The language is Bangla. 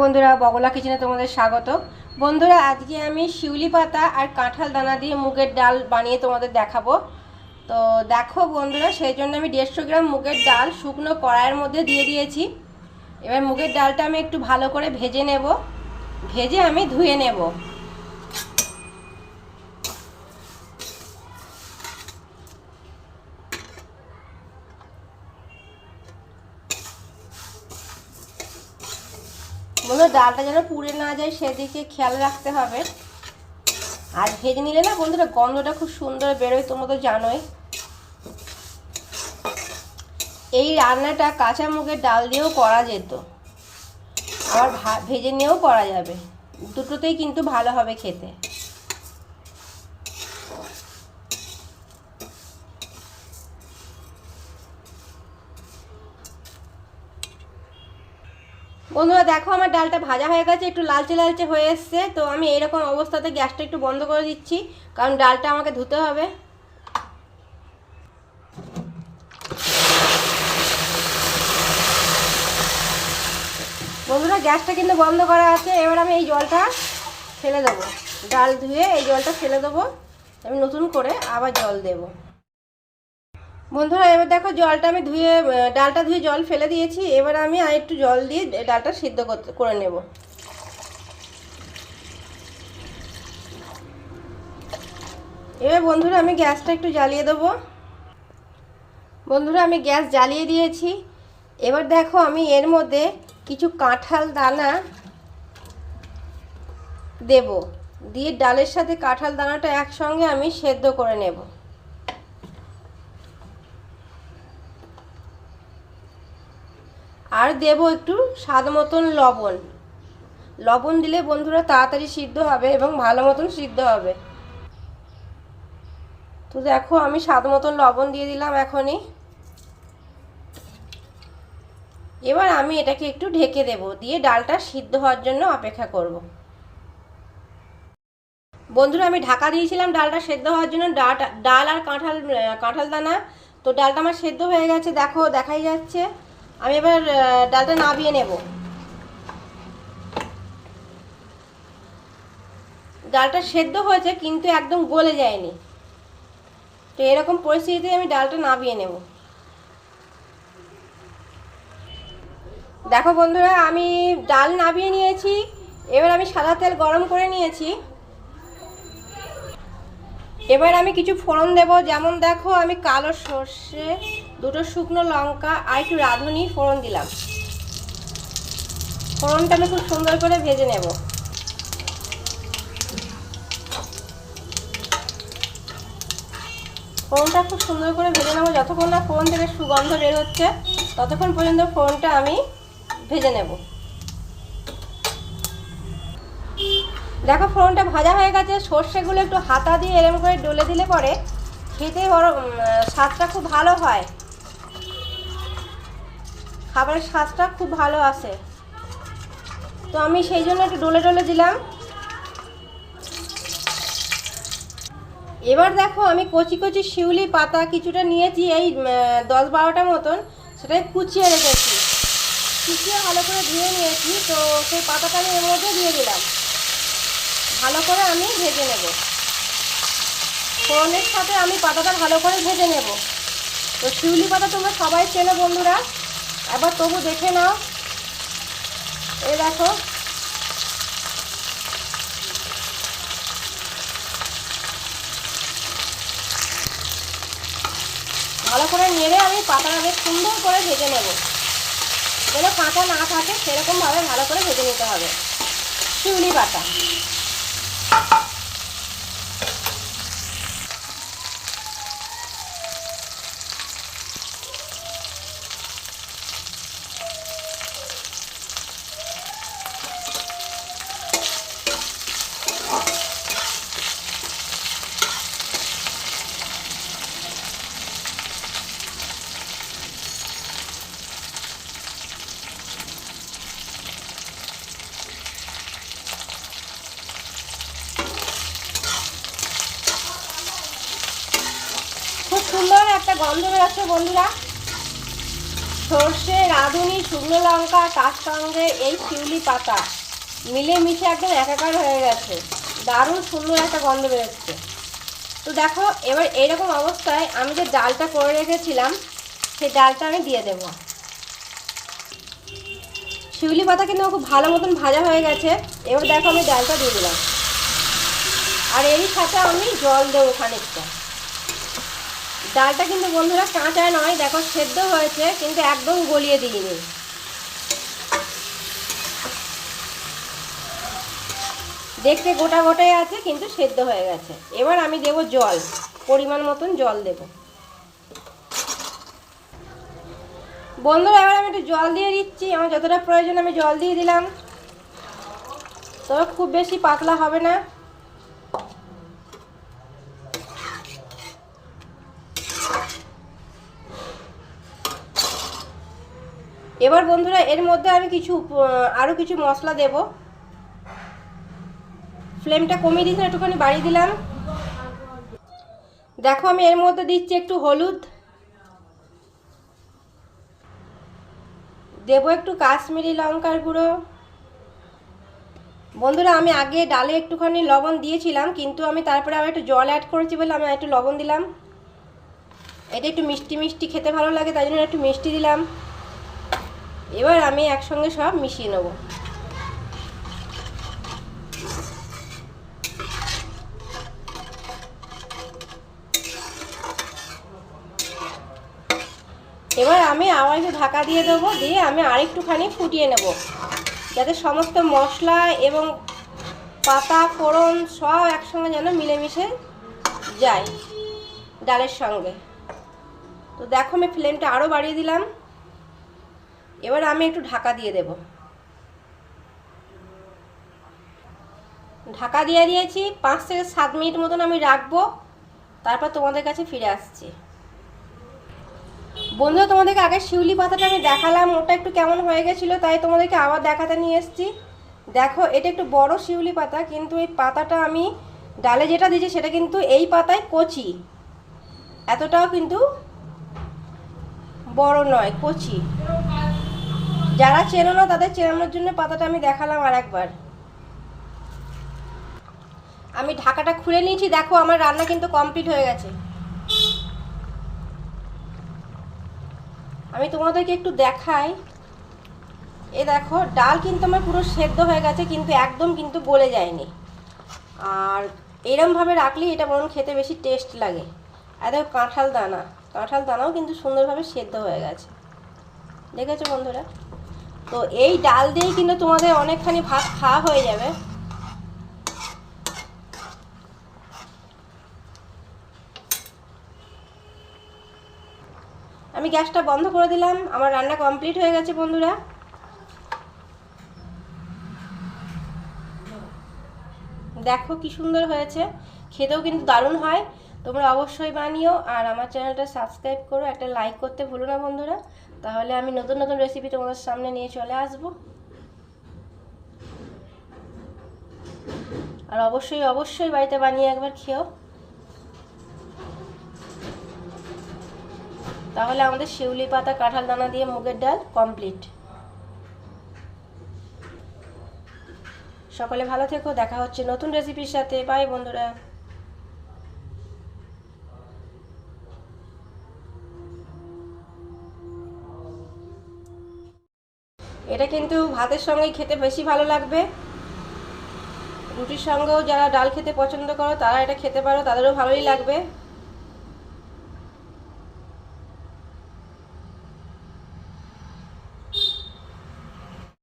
বন্ধুরা, বগলা কিচেনে তোমাদের স্বাগত। বন্ধুরা, আজকে আমি শিউলি পাতা আর কাঁঠাল দানা দিয়ে মুগের ডাল বানিয়ে তোমাদের দেখাবো। তো দেখো বন্ধুরা, সেই জন্য আমি দেড়শো গ্রাম মুগের ডাল শুকনো কড়াইয়ের মধ্যে দিয়ে দিয়েছি। এবার মুগের ডালটা আমি একটু ভালো করে ভেজে নেব। ভেজে আমি ধুয়ে নেব। বন্ধুরা ডালটা যেন পুড়ে না যায়, সেদিকে খেয়াল রাখতে হবে। আর ভেজে নিলে না বন্ধুরা, গন্ধটা খুব সুন্দর বেরোয়, তোমরা তো জানোই। এই রান্নাটা কাঁচা মুখের ডাল দিয়েও করা যেত। আবার ভেজে নিয়েও করা যাবে। দুটোতেই কিন্তু ভালো হবে খেতে। বন্ধুরা দেখো আমার ডালটা ভাজা হয়ে গেছে, একটু লালচে লালচে হয়ে এসছে। তো আমি এরকম অবস্থাতে গ্যাসটা একটু বন্ধ করে দিচ্ছি, কারণ ডালটা আমাকে ধুতে হবে। বন্ধুরা, গ্যাসটা কিন্তু বন্ধ করা আছে, এবার আমি এই জলটা ফেলে দেবো। ডাল ধুয়ে এই জলটা ফেলে দেবো। আমি নতুন করে আবার জল দেবো। বন্ধুরা, এবার দেখো জলটা আমি ধুয়ে ডালটা ধুয়ে জল ফেলে দিয়েছি। এবার আমি আর একটু জল দিয়ে ডালটা সিদ্ধ করে নেব। এবার বন্ধুরা, আমি গ্যাসটা একটু জ্বালিয়ে দেবো। বন্ধুরা, আমি গ্যাস জ্বালিয়ে দিয়েছি। এবার দেখো, আমি এর মধ্যে কিছু কাঁঠাল দানা দেব। দিয়ে ডালের সাথে কাঁঠাল দানাটা একসঙ্গে আমি সেদ্ধ করে নেব। আর দেব একটু স্বাদ মতন লবণ। লবণ দিলে বন্ধুরা তাড়াতাড়ি সিদ্ধ হবে এবং ভালো মতন সিদ্ধ হবে। তো দেখো, আমি স্বাদ মতন লবণ দিয়ে দিলাম এখনই। এবার আমি এটাকে একটু ঢেকে দেব, দিয়ে ডালটা সিদ্ধ হওয়ার জন্য অপেক্ষা করব। বন্ধুরা, আমি ঢাকা দিয়েছিলাম ডালটা সেদ্ধ হওয়ার জন্য। ডাল আর কাঁঠাল কাঁঠাল দানা। তো ডালটা আমার সেদ্ধ হয়ে গেছে। দেখো, দেখাই যাচ্ছে। আমি এবার ডালটা নাবিয়ে নেব। ডালটা সেদ্ধ হয়েছে, কিন্তু একদম গলে যায়নি। তো এরকম পরিস্থিতিতে আমি ডালটা নাবিয়ে নেব। দেখো বন্ধুরা, আমি ডাল নাবিয়ে নিয়েছি, এবার আমি সাদা তেল গরম করে নিয়েছি। এবার আমি কিছু ফোড়ন দেব, যেমন দেখো, আমি কালো সর্ষে দুটো শুকনো লঙ্কা আর একটু রাঁধুনি, ফোড়ন দিলাম। ফোড়নটা আমি খুব সুন্দর করে ভেজে নেব। ফোড়নটা খুব সুন্দর করে ভেজে নেব। যতক্ষণ না ফোড়ন থেকে সুগন্ধ বের হচ্ছে, ততক্ষণ পর্যন্ত ফোড়নটা আমি ভেজে নেব। দেখো, ফোড়নটা ভাজা হয়ে গেছে। সর্ষেগুলো একটু হাতা দিয়ে এরম করে ডলে দিলে পরে খেতে বড় স্বাদটা খুব ভালো হয়। খাবারের স্বাদটা খুব ভালো আসে তো আমি সেই জন্য একটু ডলে ডলে দিলাম। এবার দেখো আমি কচি কচি শিউলি পাতা কিছুটা নিয়েছি এই দশ বারোটা মতন, সেটাই কুচিয়ে রেখেছি। কুচিয়ে ভালো করে ধুয়ে নিয়েছি, তো সেই পাতাটা আমি এর মধ্যে দিয়ে দিলাম। ভালো করে আমি ভেজে নেব। ফোনের সাথে আমি পাতাটা ভালো করে ভেজে নেব। তো শিউলি পাতা তোমরা সবাই চেনো বন্ধুরা। একবার তবু দেখে নাও। এ দেখো। ভালো করে নেড়ে আমি পাতাটা বেশ সুন্দর করে ভেজে নেব। যেন কাঁচা না থাকে, সেরকমভাবে ভালো করে ভেজে নিতে হবে। শিউলি পাতা খুব সুন্দর একটা গন্ধ বেরোচ্ছে বন্ধুরা। সর্ষে, রাঁধুনি, শুকনো লঙ্কা তার সঙ্গে এই শিউলি পাতা মিলে মিশে একদম একাকার হয়ে গেছে। দারুণ সুন্দর একটা গন্ধ বেরোচ্ছে। তো দেখো, এবার এইরকম অবস্থায় আমি যে ডালটা করে রেখেছিলাম, সেই ডালটা আমি দিয়ে দেবো। শিউলি পাতা কিন্তু খুব ভালো মতন ভাজা হয়ে গেছে। এবার দেখো আমি ডালটা দিয়ে দিলাম। আর এরই সাথে আমি জল দেবো খানিকটা। ডালটা কিন্তু বন্ধুরা কাঁচা নয়, দেখো সেদ্ধ হয়েছে, কিন্তু একদম গলিয়ে দিইনি। দেখতে গোটা গোটাই আছে, কিন্তু সেদ্ধ হয়ে গেছে। এবার আমি দেব জল, পরিমাণ মতন জল দেব। বন্ধুরা, এবার আমি একটু জল দিয়ে দিচ্ছি, আমার যতটা প্রয়োজন আমি জল দিয়ে দিলাম। তবে খুব বেশি পাতলা হবে না। এবার বন্ধুরা, এর মধ্যে আমি কিছু আরও কিছু মশলা দেব। ফ্লেমটা কমিয়ে দিয়েছিলাম, একটুখানি বাড়িয়ে দিলাম। দেখো, আমি এর মধ্যে দিচ্ছি একটু হলুদ। দেবো একটু কাশ্মীরি লঙ্কার গুঁড়ো। বন্ধুরা, আমি আগে ডালে একটুখানি লবণ দিয়েছিলাম, কিন্তু আমি তারপরে আবার একটু জল অ্যাড করেছি বলে আমি একটু লবণ দিলাম। এটা একটু মিষ্টি মিষ্টি খেতে ভালো লাগে, তাই জন্য একটু মিষ্টি দিলাম। এবার আমি একসঙ্গে সব মিশিয়ে নেব। এবার আমি আবার একটু ঢাকা দিয়ে দেবো, দিয়ে আমি আরেকটুখানি ফুটিয়ে নেব। যাতে সমস্ত মশলা এবং পাতা, ফোড়ন সব একসঙ্গে যেন মিলেমিশে যায় ডালের সঙ্গে। তো দেখো আমি ফ্লেমটা আরও বাড়িয়ে দিলাম। এবার আমি একটু ঢাকা দিয়ে দেব। ঢাকা দিয়ে দিয়েছি, পাঁচ থেকে সাত মিনিট মতন আমি রাখব, তারপর তোমাদের কাছে ফিরে আসছি। বন্ধু তোমাদেরকে আগে শিউলি পাতাটা আমি দেখালাম, ওটা একটু কেমন হয়ে গেছিল তাই তোমাদেরকে আবার দেখাতে নিয়ে এসেছি। দেখো, এটা একটু বড় শিউলি পাতা, কিন্তু এই পাতাটা আমি ডালে যেটা দিয়েছি সেটা কিন্তু এই পাতায় কচি। এতটাও কিন্তু বড় নয়, কচি। যারা চেনো না, তাদের চেনানোর জন্য পাতাটা আমি দেখালাম আর একবার আমি ঢাকাটা খুলে নিয়েছি, দেখো আমার রান্না কিন্তু কমপ্লিট হয়ে গেছে। আমি তোমাদেরকে একটু দেখাই। এ দেখো, ডাল কিন্তু আমার পুরো সেদ্ধ হয়ে গেছে, কিন্তু একদম কিন্তু গলে যায়নি। আর এরমভাবে রাখলে এটা বরং খেতে বেশি টেস্ট লাগে। আর দেখো, কাঁঠাল দানা। কাঁঠাল দানাও কিন্তু সুন্দরভাবে সেদ্ধ হয়ে গেছে। দেখেছ বন্ধুরা? তো এই ডাল দিয়েই কিন্তু তোমাদের অনেকখানি ভাত খাওয়া হয়ে যাবে। আমি গ্যাসটা বন্ধ করে দিলাম, আমার রান্না কমপ্লিট হয়ে গেছে বন্ধুরা। দেখো কি সুন্দর হয়েছে, খেতেও কিন্তু দারুণ হয়। তোমরা অবশ্যই বানিও আর আমার চ্যানেলটা সাবস্ক্রাইব করো, একটা লাইক করতে ভুলো না বন্ধুরা। তাহলে আমি নতুন নতুন রেসিপি তোমাদের সামনে নিয়ে চলে আসব। আর অবশ্যই অবশ্যই বাড়িতে বানিয়ে একবার খেও। তাহলে আমাদের শিউলি পাতা, কাঁঠাল দানা দিয়ে মুগের ডাল কমপ্লিট সকলে ভালো থেকো, দেখা হচ্ছে নতুন রেসিপির সাথে। বাই বন্ধুরা। এটা কিন্তু ভাতের সঙ্গে খেতে বেশি ভালো লাগবে। রুটির সঙ্গেও যারা ডাল খেতে পছন্দ করো, তারা এটা খেতে পারো, তাদেরও ভালোই লাগবে।